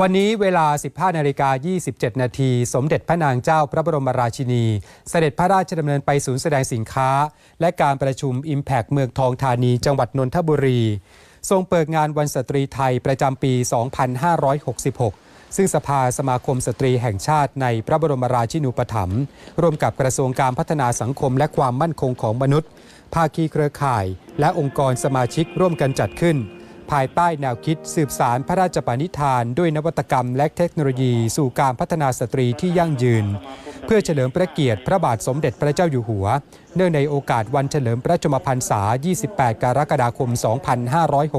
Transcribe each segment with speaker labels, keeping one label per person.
Speaker 1: วันนี้เวลา 15นาฬิกา27 นาที สมเด็จพระนางเจ้าพระบรมราชินี เสด็จพระราชดำเนินไปศูนย์แสดงสินค้า และการประชุม Impact เมืองทองธานี จังหวัดนนทบุรี ทรงเปิดงานวันสตรีไทยประจำปี 2566 ซึ่งสภาสมาคมสตรีแห่งชาติในพระบรมราชินูปถัมภ์ร่วมกับกระทรวงการพัฒนาสังคมและความมั่นคงของมนุษย์ ภาคีเครือข่าย และองค์กรสมาชิกร่วมกันจัดขึ้น ภายใต้แนวคิดสืบสารพระราชปณิธาน ด้วยนวัตกรรมและเทคโนโลยีสู่การพัฒนาสตรีที่ยั่งยืน เพื่อเฉลิมพระเกียรติพระบาทสมเด็จพระเจ้าอยู่หัว เนื่องในโอกาสวันเฉลิมพระชมพรรษา 28 กรกฎาคม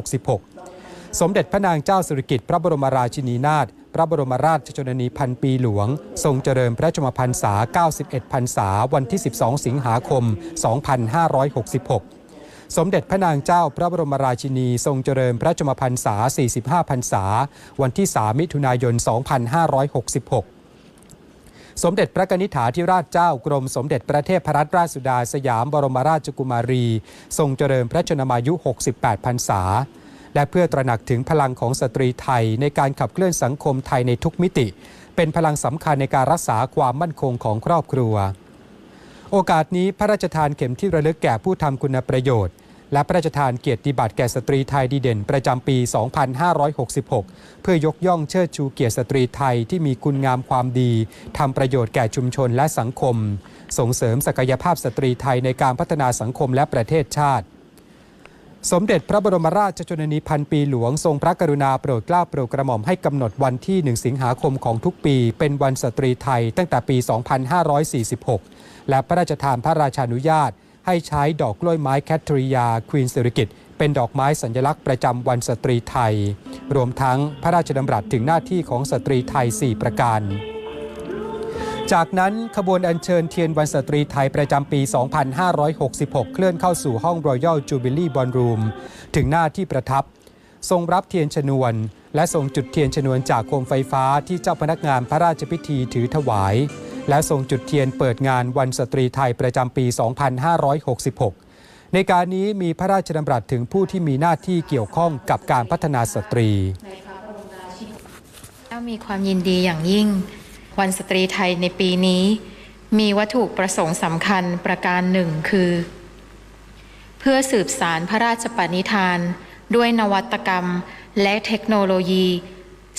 Speaker 1: 2566 สมเด็จพระนางเจ้าสิริกิติ์พระบรมราชินีนาถพระบรมราชชนนีพันปีหลวง ทรงเจริญพระชมพรรษา 91 พรรษาวันที่ 12 สิงหาคม 2566 สมเด็จพระนางเจ้าพระบรมราชินีทรงเจริญพระชนมพรรษา 45 พรรษา วันที่ 3 มิถุนายน 2566สมเด็จพระนิษฐาธิราชเจ้ากรมสมเด็จพระเทพรัตนราชสุดาสยามบรมราชกุมารี ทรงเจริญพระชนมายุ 68 พรรษา และเพื่อตระหนักถึงพลังของสตรีไทยในการขับเคลื่อนสังคมไทยในทุกมิติ เป็นพลังสำคัญในการรักษาความมั่นคงของครอบครัว โอกาสนี้พระราชทานเข็มที่ระลึกแก่ผู้ทำคุณประโยชน์ และพระราชทานเกียรติบัตรแก่สตรีไทยดีเด่น ประจำปี 2566 เพื่อยกย่องเชิดชูเกียรติสตรีไทยที่มีคุณงามความดีทำประโยชน์แก่ชุมชนและสังคม ส่งเสริมศักยภาพสตรีไทยในการพัฒนาสังคมและประเทศชาติสมเด็จพระบรมราชชนนีพันปีหลวงทรงพระกรุณาโปรดเกล้าโปรดกระหม่อมให้กำหนดวันที่ 1 สิงหาคมของทุกปี เป็นวันสตรีไทยตั้งแต่ปี 2546 และพระราชทานพระราชานุญาต ให้ใช้ดอกกล้วยไม้แคทริยาควีนสิริกิตเป็นดอกไม้สัญลักษณ์ประจำวันสตรีไทย รวมทั้งพระราชดำรัสถึงหน้าที่ของสตรีไทย 4 ประการ จากนั้นขบวนอัญเชิญเทียนวันสตรีไทยประจำปี 2566 เคลื่อนเข้าสู่ห้อง Royal Jubilee Ballroom ถึงหน้าที่ประทับ ทรงรับเทียนชนวน และทรงจุดเทียนชนวนจากโคมไฟฟ้าที่เจ้าพนักงานพระราชพิธีถือถวาย และทรงจุดเทียนเปิดงานวันสตรีไทยประจำปี 2566 ในการนี้มีพระราชดำรัสถึงผู้ที่มีหน้าที่เกี่ยวข้องกับการพัฒนาสตรี
Speaker 2: แล้วมีความยินดีอย่างยิ่ง วันสตรีไทยในปีนี้ มีวัตถุประสงค์สำคัญประการหนึ่งคือ เพื่อสืบสารพระราชปณิธาน ด้วยนวัตกรรมและเทคโนโลยี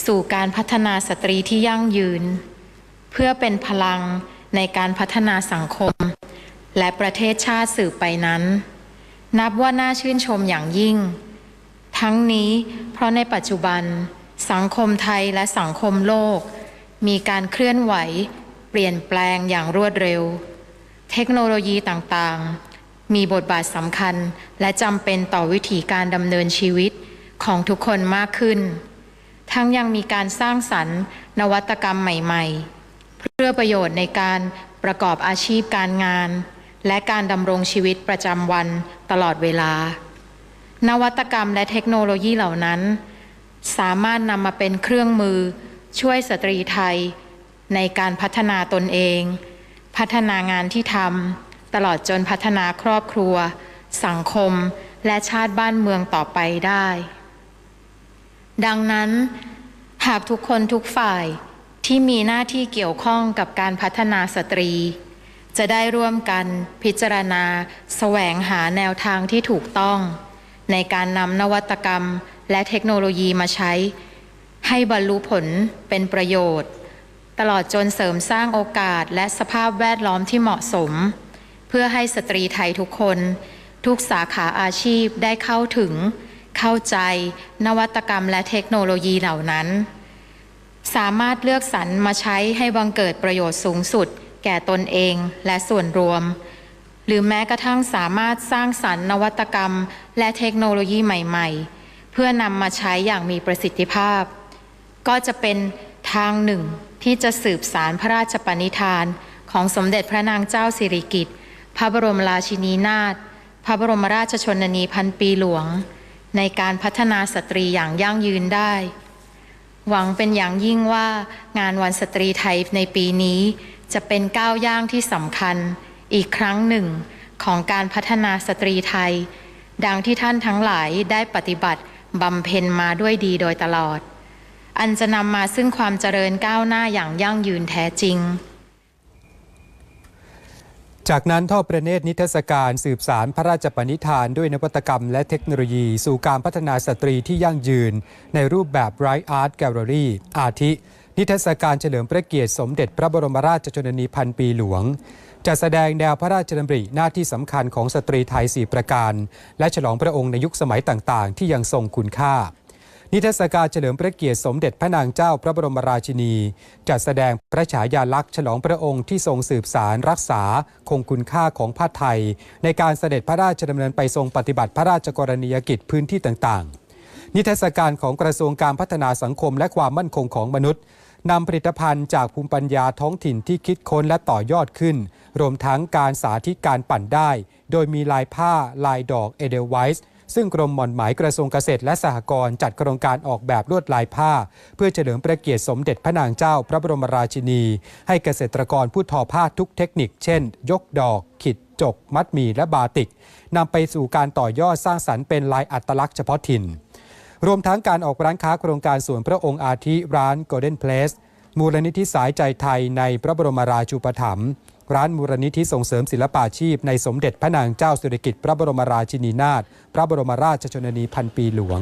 Speaker 2: สู่การพัฒนาสตรีที่ยั่งยืน เพื่อเป็นพลังในการพัฒนาสังคม และประเทศชาติสืบไปนั้น นับว่าน่าชื่นชมอย่างยิ่ง ทั้งนี้เพราะในปัจจุบัน สังคมไทยและสังคมโลก มีการเคลื่อนไหว เปลี่ยนแปลงอย่างรวดเร็ว เทคโนโลยีต่างๆ มีบทบาทสำคัญและจำเป็นต่อวิถีการดำเนินชีวิตของทุกคนมากขึ้น ทั้งยังมีการสร้างสรรค์นวัตกรรมใหม่ ๆ เพื่อประโยชน์ในการประกอบอาชีพการงาน และการดำรงชีวิตประจำวันตลอดเวลา นวัตกรรมและเทคโนโลยีเหล่านั้น สามารถนำมาเป็นเครื่องมือช่วยสตรีไทย ในการพัฒนาตนเอง พัฒนางานที่ทำตลอดจนพัฒนาครอบครัว สังคม และชาติบ้านเมืองต่อไปได้ ดังนั้น หากทุกคนทุกฝ่าย ที่มีหน้าที่เกี่ยวข้องกับการพัฒนาสตรี จะได้ร่วมกันพิจารณาแสวงหาแนวทางที่ถูกต้อง ในการนำนวัตกรรมและเทคโนโลยีมาใช้ ให้บรรลุผลเป็นประโยชน์ ตลอดจนเสริมสร้างโอกาสและสภาพแวดล้อมที่เหมาะสม เพื่อให้สตรีไทยทุกคน ทุกสาขาอาชีพได้เข้าถึง เข้าใจ นวัตกรรมและเทคโนโลยีเหล่านั้น สามารถเลือกสรรมาใช้ให้บังเกิดประโยชน์สูงสุด แก่ตนเองและส่วนรวม หรือแม้กระทั่งสามารถสร้างสรรค์นวัตกรรม และเทคโนโลยีใหม่ ๆ เพื่อนำมาใช้อย่างมีประสิทธิภาพ ก็จะเป็นทางหนึ่งที่จะสืบสารพระราชปณิธานของสมเด็จพระนางเจ้าสิริกิติ์พระบรมราชินีนาถพระบรมราชชนนีพันปีหลวง ในการพัฒนาสตรีอย่างยั่งยืนได้ หวังเป็นอย่างยิ่งว่างานวันสตรีไทยในปีนี้ จะเป็นก้าวย่างที่สำคัญอีกครั้งหนึ่งของการพัฒนาสตรีไทย ดังที่ท่านทั้งหลายได้ปฏิบัติบำเพ็ญมาด้วยดีโดยตลอด อันจะนำมาซึ่งความเจริญก้าวหน้าอย่างยั่งยืนแท้จริง
Speaker 1: จากนั้นทอดประเนตรนิทรรศการสืบสารพระราชปณิธานด้วยนวัตกรรมและเทคโนโลยี สู่การพัฒนาสตรีที่ยั่งยืน ในรูปแบบ Bright Art Gallery อาทิ นิทรรศการเฉลิมพระเกียรติสมเด็จพระบรมราชชนนีพันปีหลวงจะแสดงแนวพระราชดำริหน้าที่สำคัญของสตรีไทย 4 ประการ และฉลองพระองค์ในยุคสมัยต่างๆ ที่ยังทรงคุณค่า นิทรรศการเฉลิมพระเกียรติสมเด็จพระนางเจ้าพระบรมราชินี จัดแสดงพระฉายาลักษณ์ฉลองพระองค์ที่ทรงสืบสารรักษา คงคุณค่าของผ้าไทย ในการเสด็จพระราชดำเนินไปทรงปฏิบัติพระราชกรณียกิจพื้นที่ต่างๆ นิทรรศการของกระทรวงการพัฒนาสังคมและความมั่นคงของมนุษย์นำผลิตภัณฑ์จากภูมิปัญญาท้องถิ่นที่คิดค้นและต่อยอดขึ้น รวมทั้งการสาธิตการปั่นได้ โดยมีลายผ้าลายดอกเอเดลไวส์ ซึ่งกรมหม่อนไหมายกระทรวงเกษตรและสหกรณ์จัดโครงการออกแบบลวดลายผ้า เพื่อเฉลิมพระเกียรติสมเด็จพระนางเจ้าพระบรมราชินี ให้เกษตรกรผู้ทอผ้าทุกเทคนิค เช่น ยกดอกขิดจก มัดมีและบาติกนำไปสู่การต่อยอดสร้างสรรค์เป็นลายอัตลักษณ์เฉพาะถิ่น รวมทั้งการออกร้านค้าโครงการส่วนพระองค์อาทิร้าน Golden Place มูลนิธิสายใจไทยในพระบรมราชูปถัมภ์ ร้านมูลนิธิส่งเสริมศิลปาชีพ ในสมเด็จพระนางเจ้าสิริกิติ์พระบรมราชินีนาถพระบรมราชชนนีพันปีหลวง